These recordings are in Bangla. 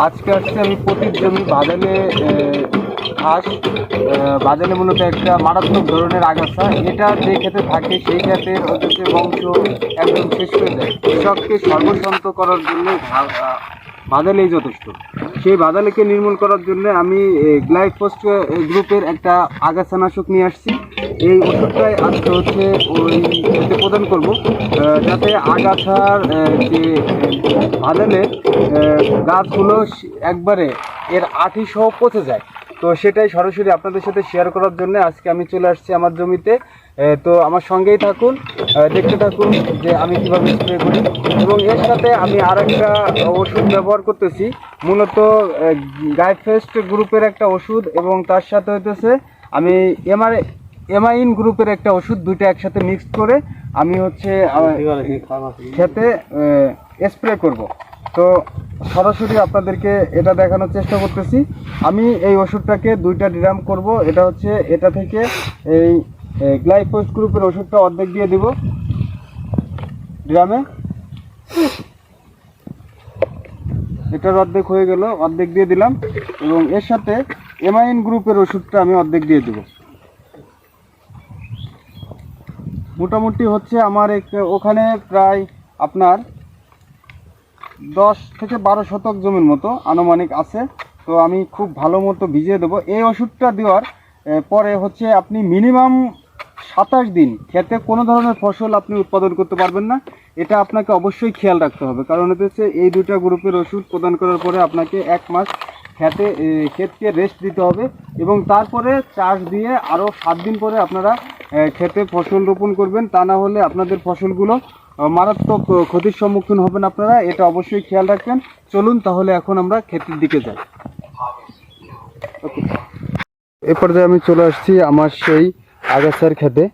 আজকে আসছে আমি পতির জমি আহ, ঘাস বাদালে মূলত একটা মারাত্মক ধরনের আগাছা। এটা যে খেতে থাকে সেই ক্ষেত্রে হচ্ছে বংশ একদম শেষ হয়ে যায়। কৃষককে সর্বশান্ত করার জন্য বাদালেই যথেষ্ট। সেই বাদালেকে নির্মূল করার জন্য আমি গ্লাইফোস্ট গ্রুপের একটা আগাছানাশক নিয়ে আসছি। এই ওষুধটাই আজকে হচ্ছে ওই প্রদান করব যাতে আগাছার যে বাদালের গাছগুলো একবারে এর আঠি সহ পচে যায়। তো সেটাই সরাসরি আপনাদের সাথে শেয়ার করার জন্য আজকে আমি চলে আসছি আমার জমিতে। তো আমার সঙ্গেই থাকুন দেখতে থাকুন যে আমি কীভাবে স্প্রে করি। এবং এর সাথে আমি আর একটা ওষুধ ব্যবহার করতেছি মূলত গাইফেস্ট গ্রুপের একটা ওষুধ এবং তার সাথে হইতেছে আমি এমআর এমাইন গ্রুপের একটা ওষুধ দুইটা একসাথে মিক্স করে আমি হচ্ছে খেতে স্প্রে করব। তো সরাসরি আপনাদেরকে এটা দেখানোর চেষ্টা করতেছি। আমি এই ওষুধটাকে দুইটা ড্রাম করব। এটা হচ্ছে, এটা থেকে এই গ্লাইফোস গ্রুপের ওষুধটা অর্ধেক দিয়ে দিব ড্রামে। এটার অর্ধেক হয়ে গেল, অর্ধেক দিয়ে দিলাম। এবং এর সাথে এমাইন গ্রুপের ওষুধটা আমি অর্ধেক দিয়ে দেবো। মোটামুটি হচ্ছে আমার এক- ওখানে প্রায় আপনার দশ থেকে বারো শতক জমির মতো আনুমানিক আছে। তো আমি খুব ভালো মতো ভিজিয়ে দেবো। এই ওষুধটা দেওয়ার পরে হচ্ছে আপনি মিনিমাম সাতাশ দিন খেতে কোনো ধরনের ফসল আপনি উৎপাদন করতে পারবেন না। এটা আপনাকে অবশ্যই খেয়াল রাখতে হবে। কারণ হচ্ছে এই দুটা গ্রুপের ওষুধ প্রদান করার পরে আপনাকে এক মাস খেতে ক্ষেতকে রেস্ট দিতে হবে এবং তারপরে চাষ দিয়ে আরও সাত দিন পরে আপনারা ক্ষেতে ফসল রোপণ করবেন, তা না হলে আপনাদের ফসলগুলো মারাত্মক ক্ষতির সম্মুখীন হবেন আপনারা, এটা অবশ্যই খেয়াল রাখবেন। চলুন তাহলে এখন আমরা ক্ষেতের দিকে যাই। এ পর্যায়ে আমি চলে আসছি আমার সেই আগাছার খেতে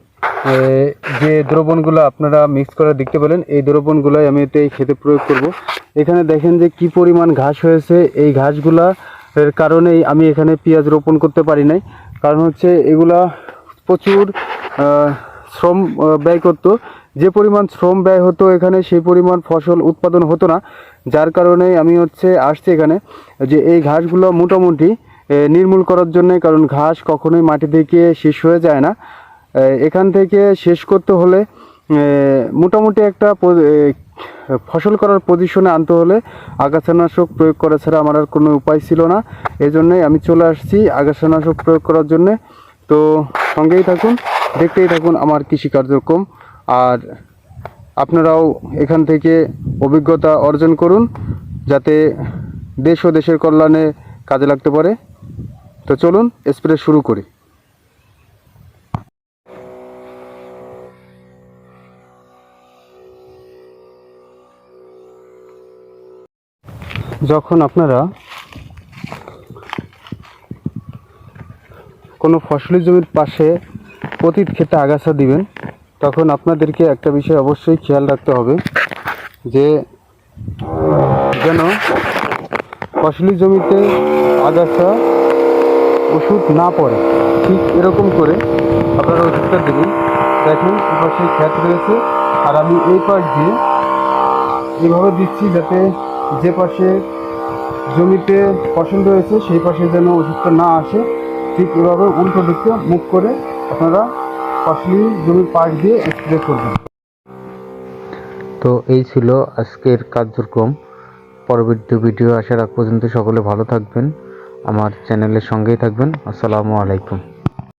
যে দ্রবণগুলো আপনারা মিক্স করে দেখতে পেলেন, এই দ্রবণগুলোই আমি এতে খেতে প্রয়োগ করব। এখানে দেখেন যে কি পরিমাণ ঘাস হয়েছে। এই ঘাসগুলা এর কারণেই আমি এখানে পেঁয়াজ রোপণ করতে পারি নাই। কারণ হচ্ছে এগুলা প্রচুর শ্রম ব্যয় করতো। যে পরিমাণ শ্রম ব্যয় হতো এখানে, সেই পরিমাণ ফসল উৎপাদন হতো না। যার কারণে আমি হচ্ছে আসছি এখানে যে এই ঘাসগুলো মোটামুটি নির্মূল করার জন্য, কারণ ঘাস কখনোই মাটি থেকে শেষ হয়ে যায় না। এখান থেকে শেষ করতে হলে মোটামুটি একটা ফসল করার পজিশনে আনতে হলে আগাছানাশক প্রয়োগ করা ছাড়া আমার আর কোনো উপায় ছিল না। এই জন্যই আমি চলে আসছি আগাছানাশক প্রয়োগ করার জন্যে। তো সঙ্গেই থাকুন। দেখতেই থাকুন আমার কৃষি কার্যক্রম। আর আপনারাও এখান থেকে অভিজ্ঞতা অর্জন করুন, যাতে দেশ ও দেশের কল্যাণে কাজে লাগতে পারে। তো চলুন স্প্রে শুরু করি। যখন আপনারা কোনো ফসলি জমির পাশে পতিত খেতে আগাছা দিবেন, তখন আপনাদেরকে একটা বিষয় অবশ্যই খেয়াল রাখতে হবে যে যেন ফসলি জমিতে আগাছা ওষুধ না পড়ে। ঠিক এরকম করে আপনারা ওষুধটা দেবেন। দেখেন পাশে খ্যাত রয়েছে, আর আমি এই পাশ দিয়ে এইভাবে দিচ্ছি যাতে যে পাশে জমিতে ফসল রয়েছে সেই পাশে যেন ওষুধটা না আসে। ঠিক এভাবে উল্টো দিকে মুখ করে আপনারা ফসলি জমির পাশ দিয়ে স্প্রে করবেন। তো এই ছিল আজকের কার্যক্রম। পরবর্তী ভিডিও আসার আগ পর্যন্ত সকলে ভালো থাকবেন। আমার চ্যানেলের সঙ্গেই থাকবেন। আসসালামু আলাইকুম।